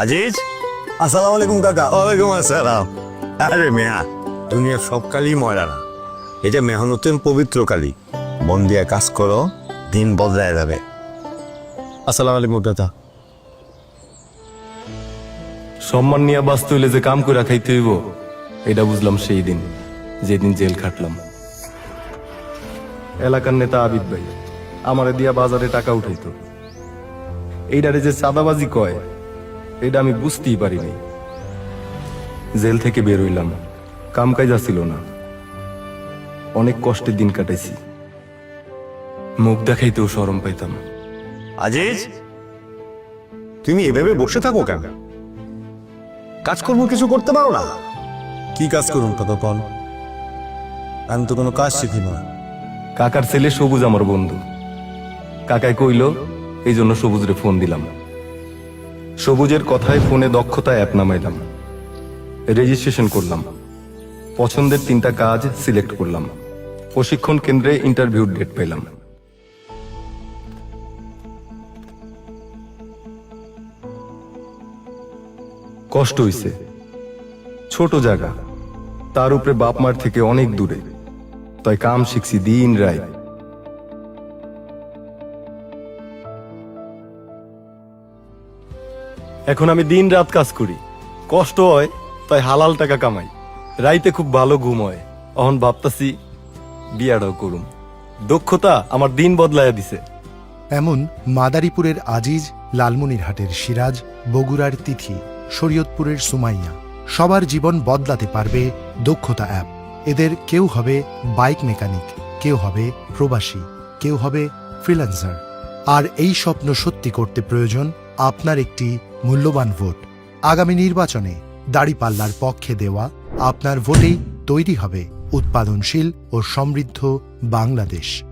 আজিজ? আসসালামু আলাইকুম কাকা। ওয়ালাইকুম আসসালাম। আরে মেয়া, দুনিয়ার সব কালই ময়লা না। এটা মেহনতের পবিত্র কালি। মন দিয়ে কাজ করো, দিন বদলায় যাবে। আসসালামু আলাইকুম কাকা সম্মান নিয়ে বাঁচতে হইলে যে কাম করে খাইতে হইব, এটা বুঝলাম সেই দিন, যেদিন জেল খাটলাম। এলাকার নেতা আবিদ ভাই, আমারে দিয়া বাজারে টাকা উঠাইতো। এইটারে যে চাঁদাবাজি কয় এটা আমি বুঝতেই পারিনি। জেল থেকে বের হইলাম। কাম কাজা ছিল না। অনেক কষ্টের দিন কাটাইছি। মুখ দেখাইতেও সরম পাইতাম। আজিজ তুমি এভাবে বসে থাকো কেন? কাজকর্ম কিছু করতে পারো না? কি কাজ করুন কাকা কন আমি তো কোনো কাজ শিখি না। কাকার ছেলে সবুজ আমার বন্ধু। কাকায় কইল এই জন্য সবুজরে ফোন দিলাম। সবুজের কথায় ফোনে দক্ষতা অ্যাপ নামাইলাম। রেজিস্ট্রেশন করলাম। পছন্দের তিনটা কাজ সিলেক্ট করলাম। প্রশিক্ষণ কেন্দ্রে ইন্টারভিউ ডেট পেলাম কষ্ট হইছে। ছোট জায়গা। তার উপরে বাপ মার থেকে অনেক দূরে। তাই কাম শিখছি দিন রায় এখন আমি দিন রাত কাজ করি। কষ্ট হয়, তাই হালাল টাকা কামাই। রাইতে খুব ভালো ঘুম হয়। অহন ভাবতাছি বিয়াটাও করুম। দক্ষতা আমার দিন বদলাইয়া দিছে। এমন মাদারীপুরের আজিজ, লালমনিরহাটের সিরাজ, বগুড়ার তিথি, শরীয়তপুরের সুমাইয়া, সবার জীবন বদলাতে পারবে দক্ষতা অ্যাপ। এদের কেউ হবে বাইক মেকানিক, কেউ হবে প্রবাসী, কেউ হবে ফ্রিল্যান্সার। আর এই স্বপ্ন সত্যি করতে প্রয়োজন আপনার একটি মূল্যবান ভোট। আগামী নির্বাচনে দাড়িপাল্লার পক্ষে দেওয়া আপনার ভোটেই তৈরি হবে উৎপাদনশীল ও সমৃদ্ধ বাংলাদেশ।